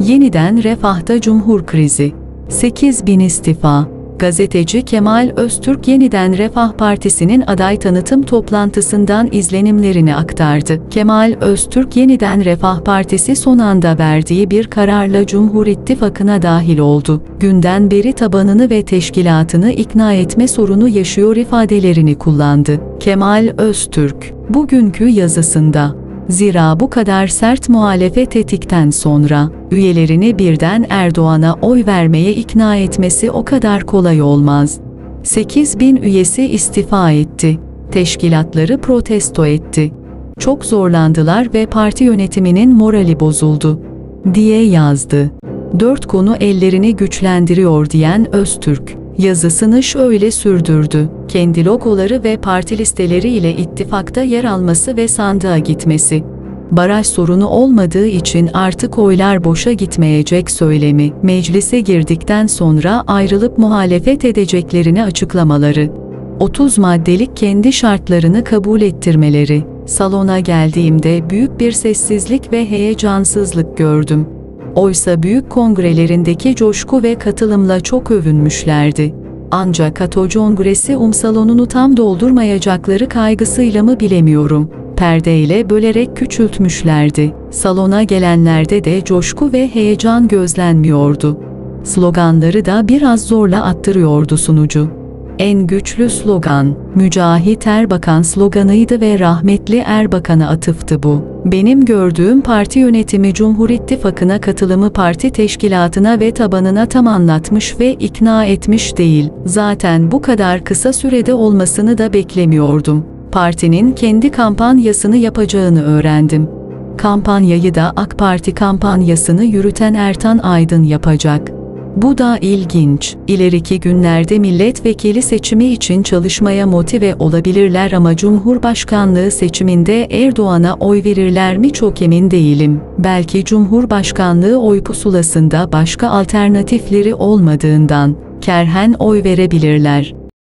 Yeniden refahta cumhur krizi. 8 bin istifa. Gazeteci Kemal Öztürk yeniden Refah Partisi'nin aday tanıtım toplantısından izlenimlerini aktardı. Kemal Öztürk yeniden Refah Partisi son anda verdiği bir kararla Cumhur İttifakı'na dahil oldu. Günden beri tabanını ve teşkilatını ikna etme sorunu yaşıyor ifadelerini kullandı. Kemal Öztürk, bugünkü yazısında, Zira bu kadar sert muhalefet ettikten sonra üyelerini birden Erdoğan'a oy vermeye ikna etmesi o kadar kolay olmaz. 8 bin üyesi istifa etti. Teşkilatları protesto etti. Çok zorlandılar ve parti yönetiminin morali bozuldu, diye yazdı. Dört konu ellerini güçlendiriyor diyen Öztürk, yazısını şöyle sürdürdü. Kendi logoları ve parti listeleri ile ittifakta yer alması ve sandığa gitmesi. Baraj sorunu olmadığı için artık oylar boşa gitmeyecek söylemi, meclise girdikten sonra ayrılıp muhalefet edeceklerini açıklamaları. 30 maddelik kendi şartlarını kabul ettirmeleri. Salona geldiğimde büyük bir sessizlik ve heyecansızlık gördüm. Oysa büyük kongrelerindeki coşku ve katılımla çok övünmüşlerdi. Ancak Ato Congresi um salonunu tam doldurmayacakları kaygısıyla mı bilemiyorum. Perdeyle bölerek küçültmüşlerdi. Salona gelenlerde de coşku ve heyecan gözlenmiyordu. Sloganları da biraz zorla attırıyordu sunucu. En güçlü slogan, Mücahit Erbakan sloganıydı ve rahmetli Erbakan'a atıftı bu. Benim gördüğüm parti yönetimi Cumhur İttifakı'na katılımı parti teşkilatına ve tabanına tam anlatmış ve ikna etmiş değil. Zaten bu kadar kısa sürede olmasını da beklemiyordum. Partinin kendi kampanyasını yapacağını öğrendim. Kampanyayı da AK Parti kampanyasını yürüten Ertan Aydın yapacak. Bu da ilginç. İleriki günlerde milletvekili seçimi için çalışmaya motive olabilirler ama Cumhurbaşkanlığı seçiminde Erdoğan'a oy verirler mi çok emin değilim. Belki Cumhurbaşkanlığı oy pusulasında başka alternatifleri olmadığından kerhen oy verebilirler.